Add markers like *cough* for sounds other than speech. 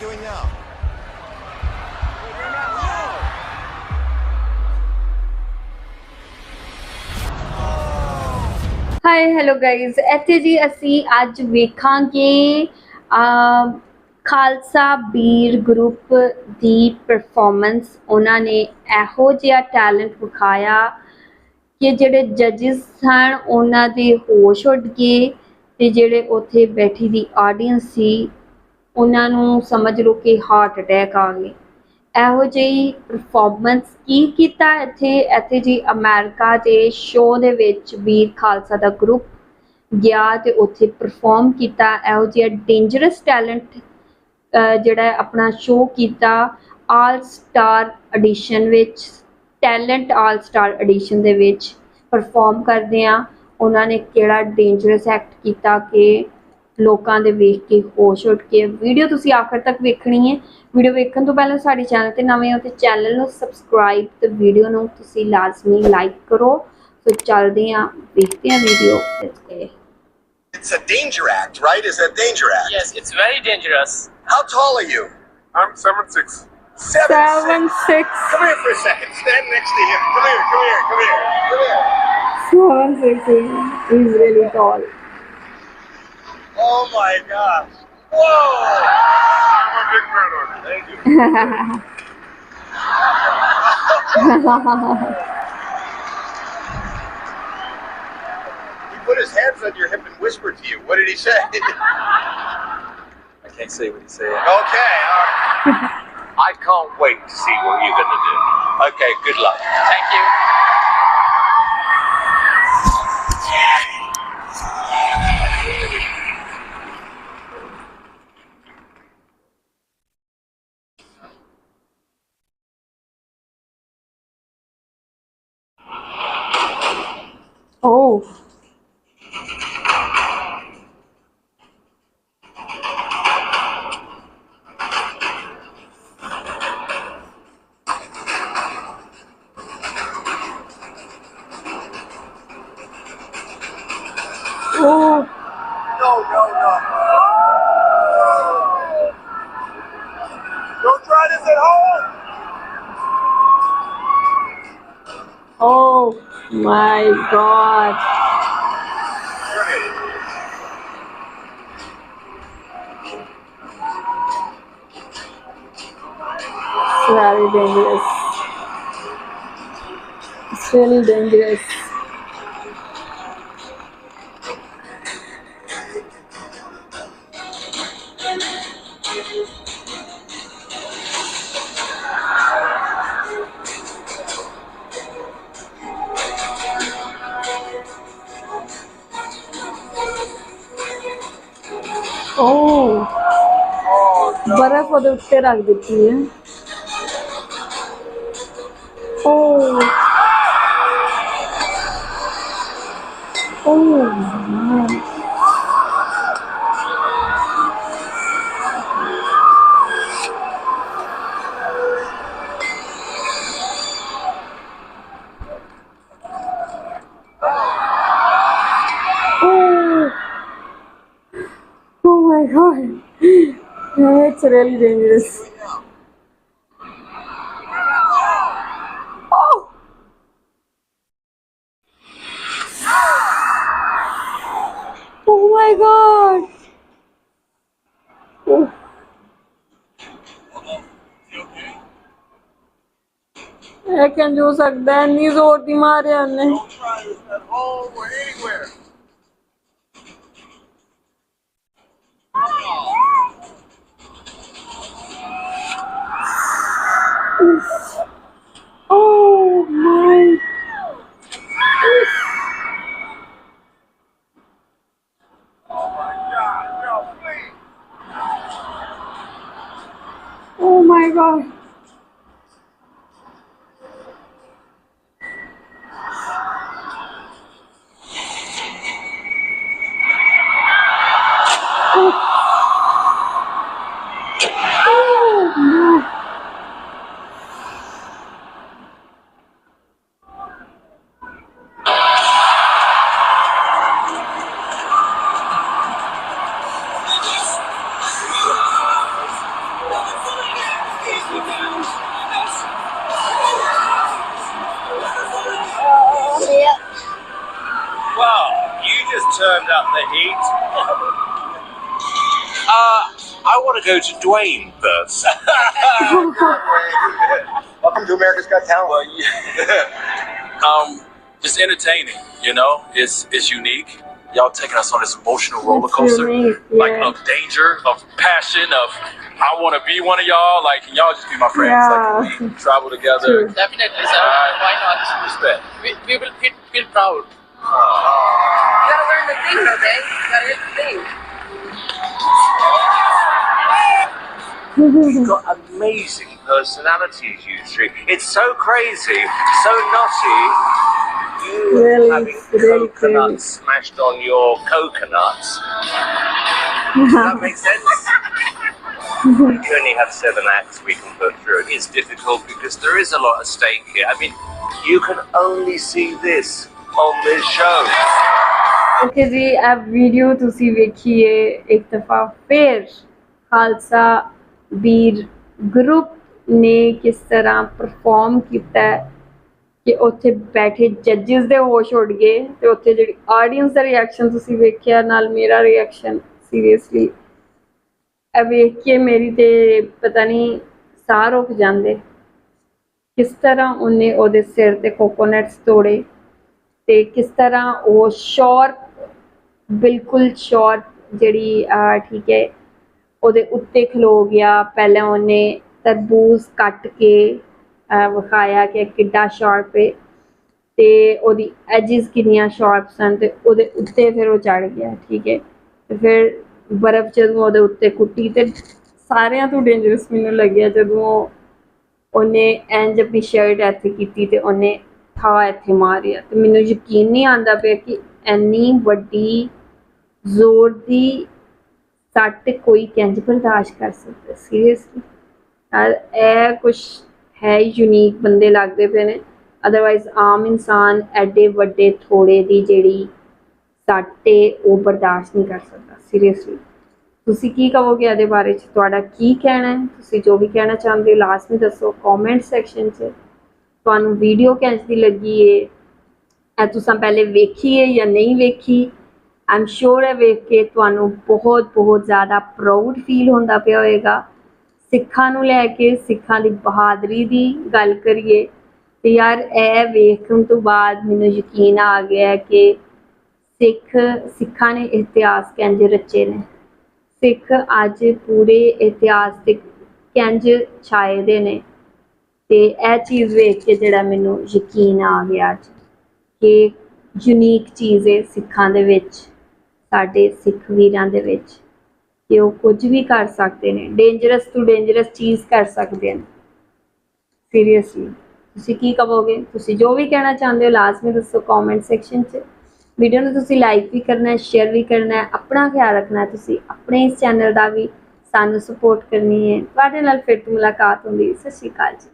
doing now? Hi hello guys ਇੱਥੇ ਜੀ ਅਸੀਂ ਅੱਜ ਵੇਖਾਂਗੇ ਖਾਲਸਾ ਬੀਰ ਗਰੁੱਪ ਦੀ ਪਰਫਾਰਮੈਂਸ ਉਹਨਾਂ ਨੇ ਇਹੋ ਜਿਹਾ ਟੈਲੈਂਟ ਵਿਖਾਇਆ ਕਿ ਜਿਹੜੇ ਜੱਜਿਸ ਸਨ, ਉਹਨਾਂ ਦੇ ਹੋਸ਼ ਉੱਡ ਗਏ ਤੇ ਜਿਹੜੇ ਉੱਥੇ ਬੈਠੀ ਦੀ ਆਡੀਅנס ਸੀ ਉਹਨਾਂ ਨੂੰ ਸਮਝ ਲਓ ਕਿ ਹਾਰਟ ਅਟੈਕ ਆ ਗਏ। ਇਹੋ ਜਿਹੀ ਪਰਫਾਰਮੈਂਸ ਕੀ ਕੀਤਾ ਇੱਥੇ? ਇੱਥੇ ਜੀ ਅਮਰੀਕਾ ਦੇ ਸ਼ੋਅ ਦੇ ਵਿੱਚ ਵੀਰ ਖਾਲਸਾ ਦਾ ਗਰੁੱਪ ਗਿਆ ਤੇ ਉੱਥੇ ਪਰਫਾਰਮ ਕੀਤਾ। ਇਹੋ ਜਿਹਾ ਡੇਂਜਰਸ ਟੈਲੈਂਟ ਜਿਹੜਾ ਆਪਣਾ ਸ਼ੋਅ ਕੀਤਾ ਆਲ ਸਟਾਰ ਐਡੀਸ਼ਨ ਵਿੱਚ ਟੈਲੈਂਟ ਆਲ ਸਟਾਰ ਐਡੀਸ਼ਨ ਦੇ ਵਿੱਚ ਪਰਫਾਰਮ ਕਰਦੇ ਆ। ਉਹਨਾਂ ਨੇ ਕਿਹੜਾ ਡੇਂਜਰਸ ਐਕਟ ਕੀਤਾ ਕਿ ਲੋਕਾਂ ਦੇ ਵੇਖ ਕੇ ਹੋਸ਼ ਉੱਡ ਕੇ ਵੀਡੀਓ ਤੁਸੀਂ ਆਖਰ ਤੱਕ ਵੇਖਣੀ ਹੈ ਵੀਡੀਓ ਵੇਖਣ ਤੋਂ ਪਹਿਲਾਂ ਸਾਡੇ ਚੈਨਲ ਤੇ ਨਵੇਂ ਹੋ ਤੇ ਚੈਨਲ ਨੂੰ ਸਬਸਕ੍ਰਾਈਬ ਤੇ ਵੀਡੀਓ ਨੂੰ ਤੁਸੀਂ ਲਾਜ਼ਮੀ ਲਾਈਕ ਕਰੋ ਸੋ ਚੱਲਦੇ ਆ ਵੇਖਦੇ ਆ video let's go It's a danger act, right? Is that danger act? Yes, it's very dangerous. How tall are you? I'm seven six. Seven, Seven, six. six. Come here for a second. Stand next to him. Come here, come here, come here. Come here. Seven six is really tall. Oh my gosh. Whoa! I'm a big fan of. Thank you. *laughs* He put his hands on your hip and whispered to you. What did he say? okay, *laughs* I can't say what he's saying. all right. *laughs* I can't wait to see what you're gonna do. Okay, good luck. Thank you. Oh, oh my god. It's very dangerous. It's really dangerous. Oh, ਬਰਫ਼ ਉਹਦੇ ਉੱਤੇ ਰੱਖ ਦਿੱਤੀ ਹੈ। Oh. Oh my god. It's really dangerous. Oh. Oh my god. Oh. ਇਹ ਕਿੰਜ ਹੋ ਸਕਦਾ ਹੈ ਨਹੀਂ ਜ਼ੋਰ ਦੀ ਮਾਰਿਆ ਉਹਨੇ Bye. Up the heat. *laughs* uh, I want to go to Dwayne first. *laughs* Welcome to America's Got Talent. Well, yeah. *laughs* um, just entertaining. You know, it's it's unique. Y'all taking us on this emotional roller It's coaster, unique, like yeah. of danger, of passion, of I want to be one of y'all. Like, can y'all just be my friends? Yeah. Like, can we travel together. True. Definitely, sir. Alright. Why not? Respect. We, we will feel, feel proud. You gotta learn the thing, though, Dave. You gotta hit the thing. You've got amazing personalities, you three. It's so crazy, so nutty. You Really, having really coconuts smashed on your coconuts. Does that make sense? *laughs* you only have seven acts we can put through. It is difficult because there is a lot at stake here. I mean, you can only see this on this show. Okay ਜੀ, ਇਹ video ਤੁਸੀਂ ਵੇਖੀਏ ਇੱਕ ਦਫਾ ਫੇਰ ਖਾਲਸਾ ਵੀਰ group ਨੇ ਕਿਸ ਤਰ੍ਹਾਂ ਪਰਫਾਰਮ ਕੀਤਾ ਕਿ ਉੱਥੇ ਬੈਠੇ ਜੱਜਸ ਦੇ ਹੋਸ਼ ਉੱਡ ਗਏ ਤੇ ਉੱਥੇ ਜਿਹੜੀ ਆਡੀਅנס ਦਾ ਰਿਐਕਸ਼ਨ ਤੁਸੀਂ ਵੇਖਿਆ, ਨਾਲ ਮੇਰਾ ਰਿਐਕਸ਼ਨ ਸੀਰੀਅਸਲੀ ਇਹ ਵੇਖ ਕੇ ਮੇਰੀ ਤੇ ਪਤਾ ਨਹੀਂ ਸਾਹ ਰੁਕ ਜਾਂਦੇ। ਕਿਸ ਤਰ੍ਹਾਂ ਉਹਨੇ ਉਹਦੇ ਸਿਰ ਤੇ ਕੋਕੋਨਟਸ ਤੋੜੇ ਤੇ ਕਿਸ ਤਰ੍ਹਾਂ ਉਹ ਸ਼ਾਰਪ ਬਿਲਕੁਲ ਸ਼ਾਰਪ ਜਿਹੜੀ ਠੀਕ ਹੈ, ਉਹਦੇ ਉੱਤੇ ਖਲੋ ਗਿਆ। ਪਹਿਲਾਂ ਉਹਨੇ ਤਰਬੂਜ਼ ਕੱਟ ਕੇ ਵਿਖਾਇਆ ਕਿ ਕਿੱਡਾ ਸ਼ਾਰਪ ਹੈ ਤੇ ਉਹਦੀ ਐਜਸ ਕਿੰਨੀਆਂ ਸ਼ਾਰਪ ਸਨ ਤੇ ਉਹਦੇ ਉੱਤੇ ਫਿਰ ਉਹ ਚੜ ਗਿਆ, ਠੀਕ ਹੈ। ਤੇ ਫਿਰ ਬਰਫ਼ ਜਦੋਂ ਉਹਦੇ ਉੱਤੇ ਕੁੱਟੀ ਤੇ ਸਾਰਿਆਂ ਤੋਂ ਡੇਂਜਰਸ ਮੈਨੂੰ ਲੱਗਿਆ ਜਦੋਂ ਉਹਨੇ ਇੰਜ ਆਪਣੀ ਸ਼ਰਟ ਇੱਥੇ ਕੀਤੀ ਤੇ ਉਹਨੇ ਥਾ ਇੱਥੇ ਮਾਰਿਆ ਤੇ ਮੈਨੂੰ ਯਕੀਨ ਨਹੀਂ ਆਂਦਾ ਪਿਆ ਕਿ ਇੰਨੀ ਵੱਡੀ ਜ਼ੋਰ ਦੀ ਸੱਟ ਕੋਈ ਕਿੰਜ ਬਰਦਾਸ਼ਤ ਕਰ ਸਕਦਾ ਸੀਰੀਅਸਲੀ ਯਾਰ ਇਹ ਕੁਝ ਹੈ ਯੂਨੀਕ ਬੰਦੇ ਲੱਗਦੇ ਪਏ ਨੇ। ਅਦਰਵਾਈਜ਼ ਆਮ ਇਨਸਾਨ ਐਡੇ ਵੱਡੇ ਥੋੜੇ ਦੀ ਜਿਹੜੀ ਸੱਟ ਏ, ਉਹ ਬਰਦਾਸ਼ਤ ਨਹੀਂ ਕਰ ਸਕਦਾ ਸੀਰੀਅਸਲੀ ਤੁਸੀਂ ਕੀ ਕਹੋਗੇ ਇਹਦੇ ਬਾਰੇ ਚ? ਤੁਹਾਡਾ ਕੀ ਕਹਿਣਾ ਹੈ? ਤੁਸੀਂ ਜੋ ਵੀ ਕਹਿਣਾ ਚਾਹੁੰਦੇ ਹੋ ਲਾਸਟ ਲਾਜ਼ਮੀ ਦੱਸੋ ਕਮੈਂਟ ਸੈਕਸ਼ਨ 'ਚ। ਤੁਹਾਨੂੰ ਵੀਡੀਓ ਕਿੰਝ ਦੀ ਲੱਗੀ ਏ। ਇਹ ਤੁਸੀਂ ਪਹਿਲੇ ਵੇਖੀ ਏ ਜਾਂ ਨਹੀਂ ਵੇਖੀ? ਆਮ ਸ਼ੋਰ ਹੈ ਵੇਖ ਕੇ ਤੁਹਾਨੂੰ ਬਹੁਤ ਬਹੁਤ ਜ਼ਿਆਦਾ ਪ੍ਰਾਊਡ ਫੀਲ ਹੁੰਦਾ ਪਿਆ ਹੋਵੇਗਾ ਸਿੱਖਾਂ ਨੂੰ ਲੈ ਕੇ, ਸਿੱਖਾਂ ਦੀ ਬਹਾਦਰੀ ਦੀ ਗੱਲ ਕਰੀਏ, ਤੇ ਯਾਰ ਇਹ ਵੇਖਣ ਤੋਂ ਬਾਅਦ ਮੈਨੂੰ ਯਕੀਨ ਆ ਗਿਆ ਕਿ ਸਿੱਖ, ਸਿੱਖਾਂ ਨੇ ਇਤਿਹਾਸ ਕਿੰਝ ਰਚੇ ਨੇ। ਸਿੱਖ ਅੱਜ ਪੂਰੇ ਇਤਿਹਾਸ ਦੇ ਕਿੰਝ ਛਾਏ ਦੇ ਨੇ। ਤੇ ਇਹ ਚੀਜ਼ ਵੇਖ ਕੇ ਜਿਹੜਾ ਮੈਨੂੰ ਯਕੀਨ ਆ ਗਿਆ ਅੱਜ, ਕਿ ਯੂਨੀਕ ਚੀਜ਼ ਹੈ ਸਿੱਖਾਂ ਦੇ ਵਿੱਚ। ਸਾਡੇ ਸਿੱਖ ਵੀਰਾਂ ਦੇ ਵਿੱਚ ਕਿ ਉਹ ਕੁਝ ਵੀ ਕਰ ਸਕਦੇ ਨੇ ਡੇਂਜਰਸ ਤੋਂ ਡੇਂਜਰਸ ਚੀਜ਼ ਕਰ ਸਕਦੇ ਨੇ। ਸੀਰੀਅਸਲੀ ਤੁਸੀਂ ਕੀ ਕਹੋਗੇ? ਤੁਸੀਂ ਜੋ ਵੀ ਕਹਿਣਾ ਚਾਹੁੰਦੇ ਹੋ ਲਾਜ਼ਮੀ ਦੱਸੋ ਕਮੈਂਟ ਸੈਕਸ਼ਨ 'ਚ। ਵੀਡੀਓ ਨੂੰ ਤੁਸੀਂ ਲਾਈਕ ਵੀ ਕਰਨਾ ਹੈ ਸ਼ੇਅਰ ਵੀ ਕਰਨਾ ਹੈ ਆਪਣਾ ਖਿਆਲ ਰੱਖਣਾ ਹੈ ਤੁਸੀਂ ਆਪਣੇ ਇਸ ਚੈਨਲ ਦਾ ਵੀ ਸਾਨੂੰ ਸਪੋਰਟ ਕਰਨੀ ਹੈ। ਤੁਹਾਡੇ ਨਾਲ ਫਿਰ ਤੋਂ ਮੁਲਾਕਾਤ ਹੁੰਦੀ ਸਤਿ ਸ਼੍ਰੀ ਅਕਾਲ ਜੀ।